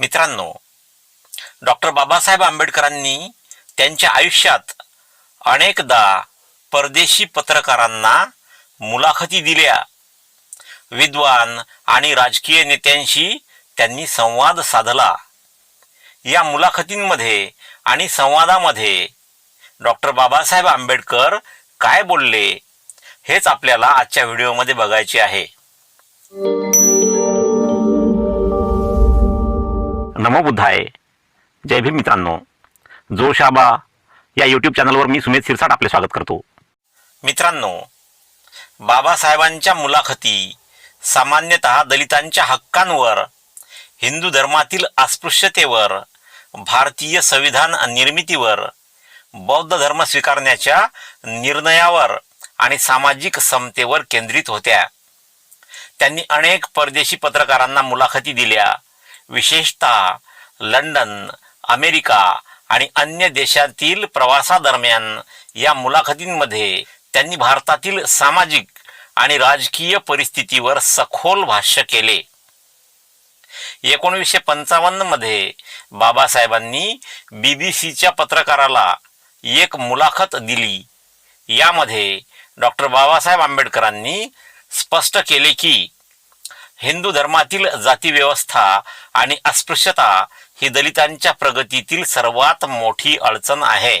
मित्रांनो डॉक्टर बाबासाहेब आंबेडकरांनी त्यांच्या आयुष्यात अनेकदा परदेशी पत्रकारांना मुलाखती दिल्या. विद्वान आणि राजकीय नेत्यांशी त्यांनी संवाद साधला. या मुलाखतींमध्ये आणि संवादामध्ये डॉक्टर बाबासाहेब आंबेडकर काय बोलले हेच आपल्याला आजच्या व्हिडिओमध्ये बघायचे आहे. नमो बुद्धाय. जय भीम मित्रांनो. जोशाबा या यूट्यूब चॅनलवर मी सुमेध सिरसाट आपले स्वागत करतो. मित्रांनो बाबासाहेबांच्या मुलाखती सामान्यतः दलितांच्या हक्कांवर हिंदू धर्मातील अस्पृश्यतेवर भारतीय संविधान निर्मितीवर बौद्ध धर्म स्वीकारण्याच्या निर्णयावर आणि सामाजिक समतेवर केंद्रित होत्या. त्यांनी अनेक परदेशी पत्रकारांना मुलाखती दिल्या. विशेषतः लंडन अमेरिका आणि अन्य देशातील प्रवासादरम्यान या मुलाखतींमध्ये त्यांनी भारतातील सामाजिक आणि राजकीय परिस्थितीवर सखोल भाष्य केले. एकोणीसशे पंचावन्नमध्ये बाबासाहेबांनी बीबीसीच्या पत्रकाराला एक मुलाखत दिली. यामध्ये डॉक्टर बाबासाहेब आंबेडकरांनी स्पष्ट केले की हिंदू धर्मातील जातीव्यवस्था आणि अस्पृश्यता ही दलितांच्या प्रगतीतील सर्वात मोठी अडचण आहे.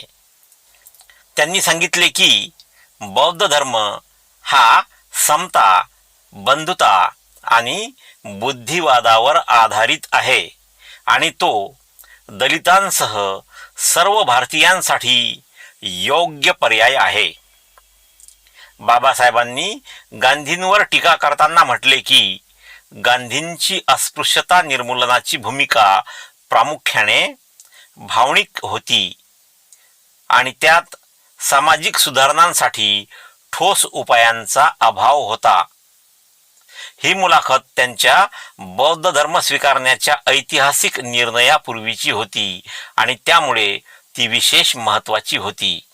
त्यांनी सांगितले की बौद्ध धर्म हा समता बंधुता आणि बुद्धिवादावर आधारित आहे आणि तो दलितांसह सर्व भारतीयांसाठी योग्य पर्याय आहे. बाबासाहेबांनी गांधींवर टीका करताना म्हटले की गांधींची अस्पृश्यता निर्मूलनाची भूमिका प्रामुख्याने भावनिक होती आणि त्यात सामाजिक सुधारणांसाठी ठोस उपायांचा अभाव होता. ही मुलाखत त्यांच्या बौद्ध धर्म स्वीकारण्याच्या ऐतिहासिक निर्णयापूर्वीची होती आणि त्यामुळे ती विशेष महत्वाची होती.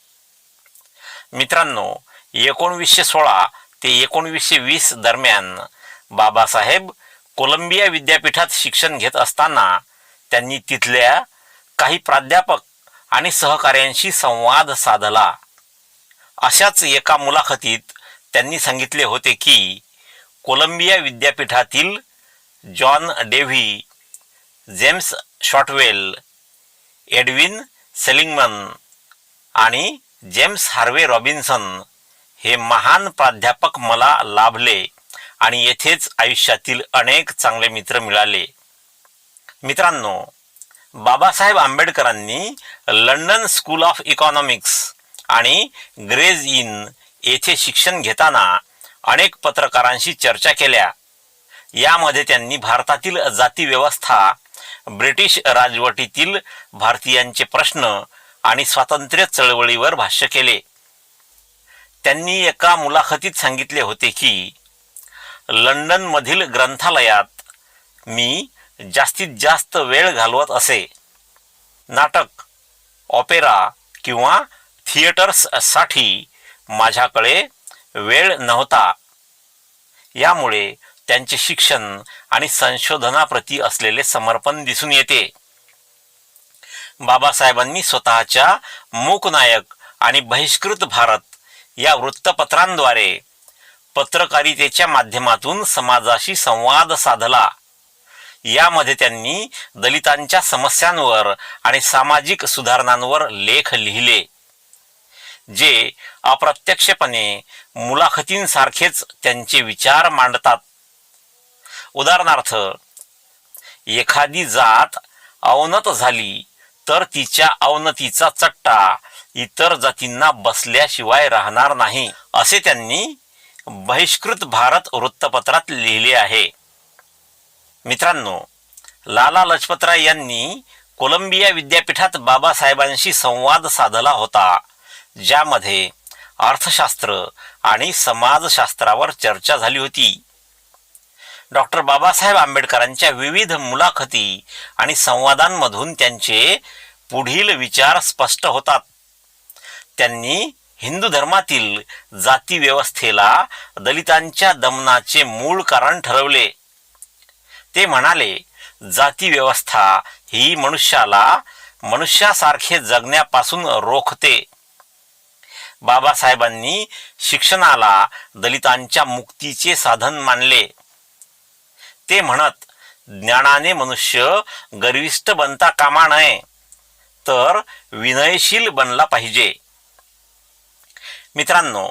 मित्रांनो एकोणवीसशे सोळा ते एकोणवीसशे वीस दरम्यान बाबासाहेब कोलंबिया विद्यापीठात शिक्षण घेत असताना त्यांनी तिथल्या काही प्राध्यापक आणि सहकाऱ्यांशी संवाद साधला. अशाच एका मुलाखतीत त्यांनी सांगितले होते की कोलंबिया विद्यापीठातील John Dewey James Shotwell Edwin Seligman आणि जेम्स हार्वे रॉबिन्सन हे महान प्राध्यापक मला लाभले. आणि येथेच आयुष्यातील अनेक चांगले मित्र मिळाले. मित्रांनो बाबासाहेब आंबेडकरांनी लंडन स्कूल ऑफ इकॉनॉमिक्स आणि ग्रेज इन येथे शिक्षण घेताना अनेक पत्रकारांशी चर्चा केल्या. यामध्ये त्यांनी भारतातील जाती व्यवस्था ब्रिटिश राजवटीतील भारतीयांचे प्रश्न आणि स्वातंत्र्य चळवळीवर भाष्य केले. त्यांनी एका मुलाखतीत सांगितले होते की लंडनमधील ग्रंथालयात मी जास्तीत जास्त वेळ घालवत असे. नाटक ऑपेरा किंवा थिएटर्ससाठी माझ्याकडे वेळ नव्हता. यामुळे त्यांचे शिक्षण आणि संशोधनाप्रती असलेले समर्पण दिसून येते. बाबासाहेबांनी स्वतःच्या मूकनायक आणि बहिष्कृत भारत या वृत्तपत्रांद्वारे पत्रकारितेच्या माध्यमातून समाजाशी संवाद साधला. यामध्ये त्यांनी दलितांच्या समस्यांवर आणि सामाजिक सुधारणांवर लेख लिहिले जे अप्रत्यक्षपणे मुलाखतींसारखेच त्यांचे विचार मांडतात. उदाहरणार्थ एखादी जात अवनत झाली तर तिच्या अवनतीचा चट्टा इतर जातींना बसल्याशिवाय राहणार नाही असे त्यांनी बहिष्कृत भारत वृत्तपत्रात लिहिले आहे. मित्रांनो लाला लजपतराय यांनी कोलंबिया विद्यापीठात बाबासाहेबांशी संवाद साधला होता ज्यामध्ये अर्थशास्त्र आणि समाजशास्त्रावर चर्चा झाली होती. डॉक्टर बाबासाहेब आंबेडकरांच्या विविध मुलाखती आणि संवादांमधून त्यांचे पुढील विचार स्पष्ट होतात. त्यांनी हिंदू धर्मातील जाती व्यवस्थेला दलितांच्या दमनाचे मूळ कारण ठरवले. ते म्हणाले जाती व्यवस्था ही मनुष्याला मनुष्यासारखे जगण्यापासून रोखते. बाबासाहेबांनी शिक्षणाला दलितांच्या मुक्तीचे साधन मानले. ते म्हणत ज्ञानाने मनुष्य गर्विष्ठ बनता कामा नये तर विनयशील बनला पाहिजे. मित्रांनो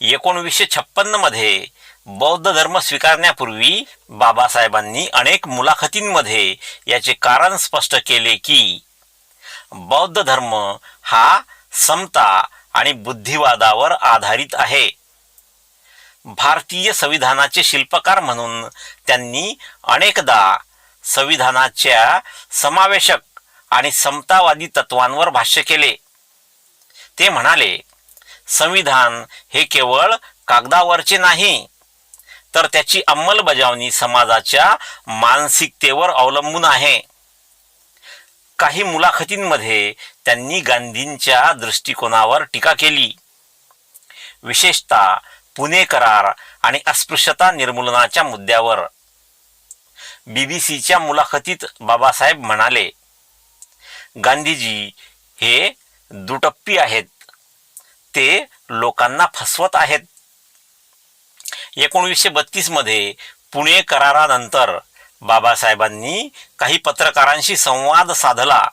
एकोणवीसशे छप्पन्नमध्ये बौद्ध धर्म स्वीकारण्यापूर्वी बाबासाहेबांनी अनेक मुलाखतींमध्ये याचे कारण स्पष्ट केले की बौद्ध धर्म हा समता आणि बुद्धिवादावर आधारित आहे. भारतीय संविधानाचे शिल्पकार म्हणून त्यांनी अनेकदा संविधानाच्या समावेशक आणि समतावादी तत्वांवर भाष्य केले. ते म्हणाले संविधान हे केवळ कागदावरचे नाही तर त्याची अंमलबजावणी समाजाच्या मानसिकतेवर अवलंबून आहे. काही मुलाखतींमध्ये त्यांनी गांधींच्या दृष्टिकोनावर टीका केली. विशेषतः पुणे करार आणि अस्पृश्यता निर्मूलनाच्या मुद्द्यावर. बीबीसीच्या मुलाखतीत बाबासाहेब म्हणाले गांधीजी हे दुटप्पी आहेत. ते लोकांना फसवत आहेत. एकोणीसशे बत्तीसमध्ये पुणे करारानंतर बाबासाहेबांनी काही पत्रकारांशी संवाद साधला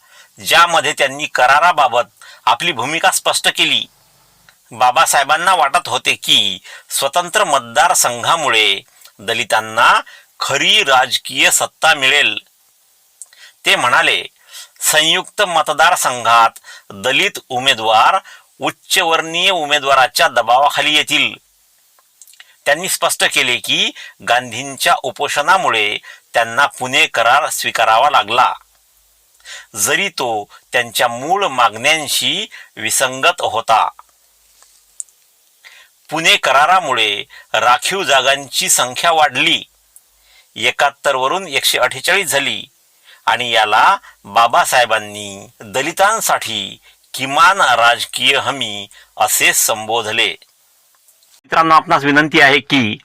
ज्यामध्ये त्यांनी कराराबाबत आपली भूमिका स्पष्ट केली. बाबासाहेबांना वाटत होते की स्वतंत्र मतदारसंघामुळे दलितांना खरी राजकीय सत्ता मिळेल. ते म्हणाले संयुक्त मतदारसंघात दलित उमेदवार उच्चवर्णीय उमेदवाराच्या दबावाखाली येतील. त्यांनी स्पष्ट केले की गांधींच्या उपोषणामुळे त्यांना पुणे करार स्वीकारावा लागला. जरी तो त्यांच्या मूळ मागण्यांशी विसंगत होता. पुणे करारामुळे राखीव जागांची संख्या वाढली. एकाहत्तर वरून एकशे अठ्ठेचाळीस झाली आणि याला बाबासाहेबांनी दलितांसाठी किमान राजकीय हमी असे संबोधले. मित्रांनो आपणास विनंती आहे की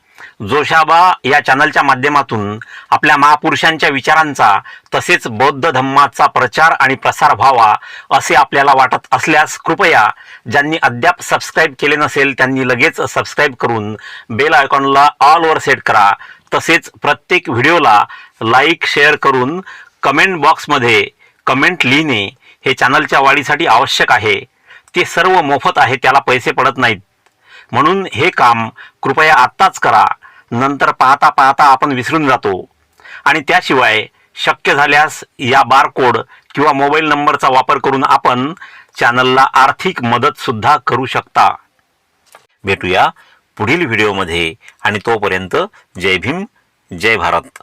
जोशाबा या चॅनलच्या माध्यमातून आपल्या महापुरुषांच्या विचारांचा तसेच बौद्ध धम्माचा प्रचार आणि प्रसार व्हावा असे आपल्याला वाटत असल्यास कृपया ज्यांनी अद्याप सबस्क्राईब केले नसेल त्यांनी लगेच सबस्क्राईब करून बेल आयकॉनला ऑलवर सेट करा. तसेच प्रत्येक व्हिडिओला लाईक शेअर करून कमेंट बॉक्समध्ये कमेंट लिहिणे हे चॅनलच्या वाढीसाठी आवश्यक आहे. ते सर्व मोफत आहे त्याला पैसे पडत नाहीत. म्हणून हे काम कृपया आत्ताच करा. नंतर पाहता पाहता आपण विसरून जातो. आणि त्याशिवाय शक्य झाल्यास या बारकोड किंवा मोबाईल नंबरचा वापर करून आपण चॅनलला आर्थिक मदतसुद्धा करू शकता. भेटूया पुढील व्हिडिओमध्ये. आणि तोपर्यंत जय भीम जय भारत.